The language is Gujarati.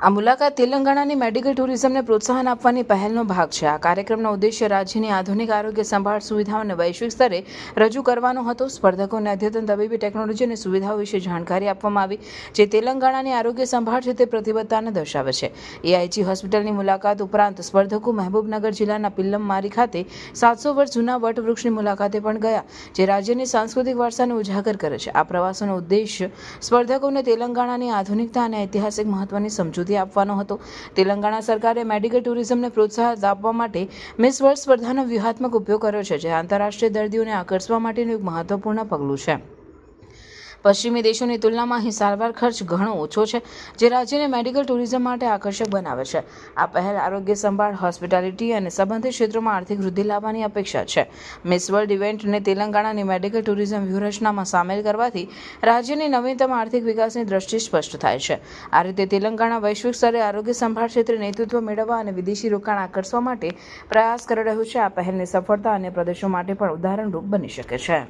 આ મુલાકાત તેલંગાણાની મેડિકલ ટુરિઝમને પ્રોત્સાહન આપવાની પહેલનો ભાગ છે. આ કાર્યક્રમનો ઉદ્દેશ્ય રાજ્યની આધુનિક આરોગ્ય સંભાળ સુવિધાઓને વૈશ્વિક સ્તરે રજૂ કરવાનો હતો. સ્પર્ધકોને અદ્યતન તબીબી ટેકનોલોજી અને સુવિધાઓ વિશે જાણકારી આપવામાં આવી, જે તેલંગાણાની આરોગ્ય સંભાળ છે તે પ્રતિબદ્ધતાને દર્શાવે છે. એઆઈજી હોસ્પિટલની મુલાકાત ઉપરાંત સ્પર્ધકો મહેબૂબનગર જિલ્લાના પિલ્લમમારી ખાતે સાતસો વર્ષ જૂના વટવૃક્ષની મુલાકાતે પણ ગયા, જે રાજ્યની સાંસ્કૃતિક વારસાને ઉજાગર કરે છે. આ પ્રવાસોનો ઉદ્દેશ્ય સ્પર્ધકોને તેલંગાણાની આધુનિકતા અને ઐતિહાસિક મહત્વની સમજૂતી આપવાનો હતો. તેલંગાણા સરકારે મેડિકલ ટુરિઝમને પ્રોત્સાહન આપવા માટે મિસ વર્લ્ડ સ્પર્ધાનો વ્યૂહાત્મક ઉપયોગ કર્યો છે, જે આંતરરાષ્ટ્રીય દર્દીઓને આકર્ષવા માટેનું એક મહત્વપૂર્ણ પગલું છે. પશ્ચિમી દેશોની તુલનામાં અહીં સારવાર ખર્ચ ઘણો ઓછો છે, જે રાજ્યને મેડિકલ ટુરિઝમ માટે આકર્ષક બનાવે છે. આ પહેલ આરોગ્ય સંભાળ, હોસ્પિટાલિટી અને સંબંધિત ક્ષેત્રોમાં આર્થિક વૃદ્ધિ લાવવાની અપેક્ષા છે. મિસ વર્લ્ડ ઇવેન્ટને તેલંગાણાની મેડિકલ ટુરિઝમ વ્યૂહરચનામાં સામેલ કરવાથી રાજ્યની નવીનતમ આર્થિક વિકાસની દ્રષ્ટિ સ્પષ્ટ થાય છે. આ રીતે તેલંગાણા વૈશ્વિક સ્તરે આરોગ્ય સંભાળ ક્ષેત્રે નેતૃત્વ મેળવવા અને વિદેશી રોકાણ આકર્ષવા માટે પ્રયાસ કરી રહ્યું છે. આ પહેલની સફળતા અન્ય પ્રદેશો માટે પણ ઉદાહરણરૂપ બની શકે છે.